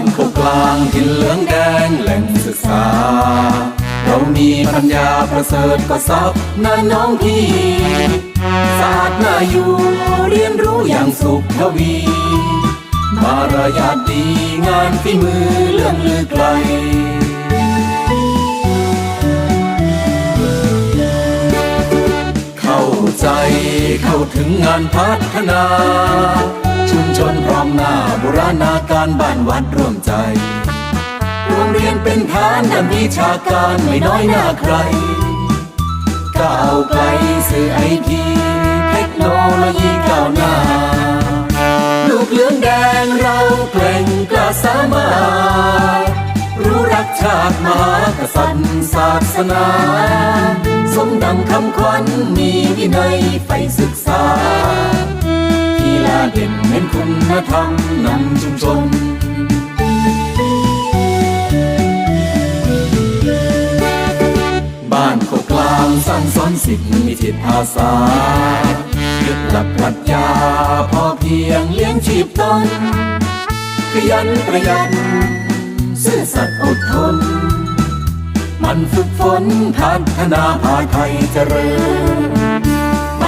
บ้านโคกกลางถิ่นเหลืองแดงแหล่งศึกษา เรามีปัญญาประเสริฐก็ซับนาน้องพี่ศาสตร์น่าอยู่เรียนรู้อย่างสุขทวี มารยาทดีงานฝีมือเลื่องลือไกลเข้าใจเข้าถึงงานพัฒนา ชุมชนพร้อมหน้าบุรณาการบ้านวัดร่วมใจโรงเรียนเป็นฐานด้านวิชาการไม่น้อยหน้าใครก้าวไกลสื่อไอทีเทคโนโลยีก้าวหน้า ลูกเหลืองแดงเราเกร่งกล้าสามารถรู้รักชาติมหากษัตริย์ศาสนา สมดังคำขวัญมีวินัยใฝ่ศึกษาาเด่นเน้นคุณธรรมนำชุมชนบ้านโคกกลางสร้างสอนสิทธิ์มีจิตอาสายึดหลักปรัชญาพอเพียงเลี้ยงชีพตน ขยันประหยัดซื่อสัตย์อดทน มันฝึกฝนพัฒนาพาไทยเจริญ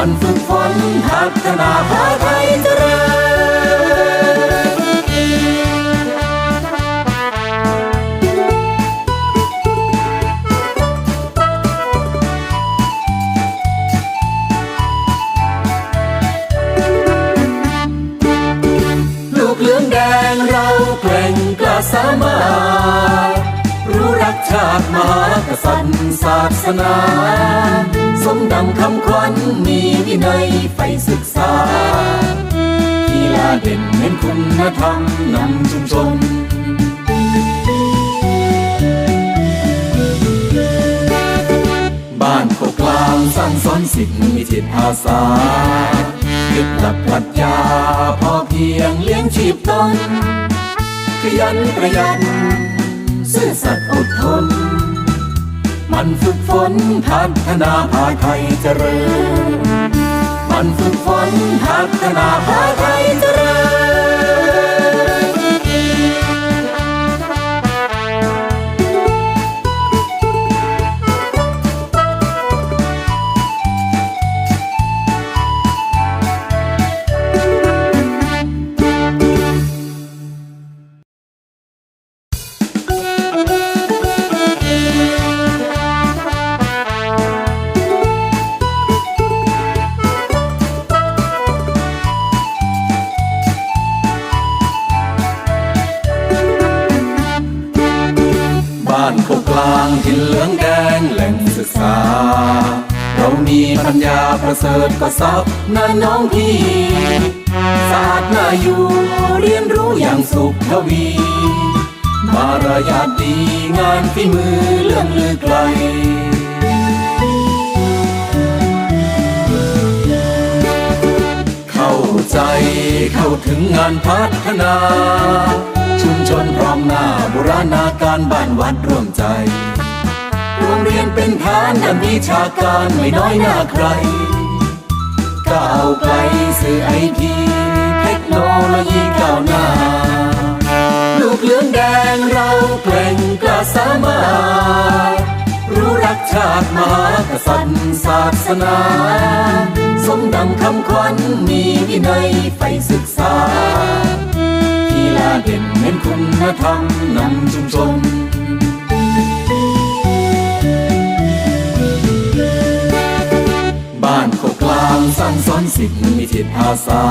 มันฝึกฝนพัฒนาพาไทยเจริญลูกเหลืองแดงเราเกร่งกล้าสามารถรู้รักชาติมหากษัตริย์ศาสนา มดังคำขวัญมีวินัยใฝ่ศึกษากีฬาเด่นเน้นคุณธรรมนำชุมชนบ้านโคกลางสร้างสอนสิทธิ์มีจิตอาสายึดหลักปรัชญาพอเพียงเลี้ยงชีพตนขยันประหยัดซื่อสัตย์อดทน มันฝึกฝนพัฒนาพาไทยเจริญ มันฝึกฝนพัฒนาพาานโคกกลางถิ่นเหลืองแดงแหล่งศึกษา เรามีปัญญาประเสริฐก็ซับนาน้องพี่ศาสตร์น่าอยู่เรียนรู้อย่างสุขทวี มารยาทดีงานฝีมือเลื่องลือไกลเข้าใจเข้าถึงงานพัฒนา ชุมชนพร้อมหน้าบุรณาการบ้านวัดร่วมใจโรงเรียนเป็นฐานด้านวิชาการไม่น้อยหน้าใครก้าวไกลสื่อไอทีเทคโนโลยีก้าวหน้า ลูกเหลืองแดงเราเกร่งกล้าสามารถรู้รักชาติมหากษัตริย์ศาสนา สมดังคำขวัญมีวินัยใฝ่ศึกษา กีฬาเด่นเน้นคุณธรรมนำชุมชนบ้านโคกกลางสร้างสอนสิทธิ์มีจิตอาสา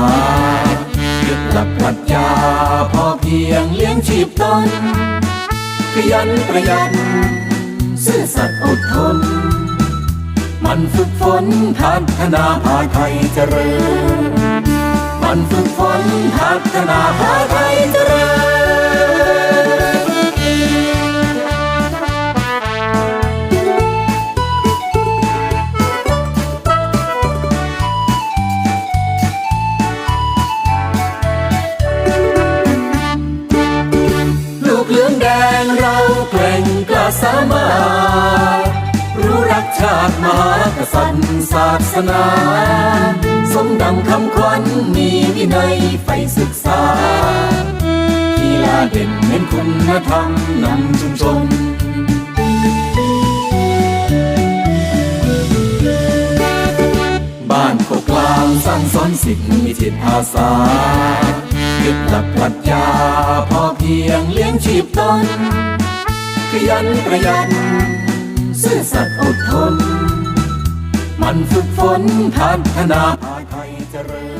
ยึดหลักปรัชญาพอเพียงเลี้ยงชีพตน ขยันประหยัดซื่อสัตย์อดทน มันฝึกฝนพัฒนาพาไทยเจริญ มันฝึกฝนพัฒนาพาไทยเจริญลูกเหลืองแดงเราเกร่งกล้าสามารถรู้รักชาติมหากษัตริย์ศาสนา สมดังคำขวัญมีวินัยใฝ่ศึกษา กีฬลาเด่นเน้นคุณธรรมนำชุมชนบ้านโคกกลางสร้างสอนสิ่งมีจิตอาสายึดหลักปรัชญาพอเพียงเลี้ยงชีพตน ขยันประหยัดซื่อสัตย์อดทน มันฝึกฝนพัฒนา este rey.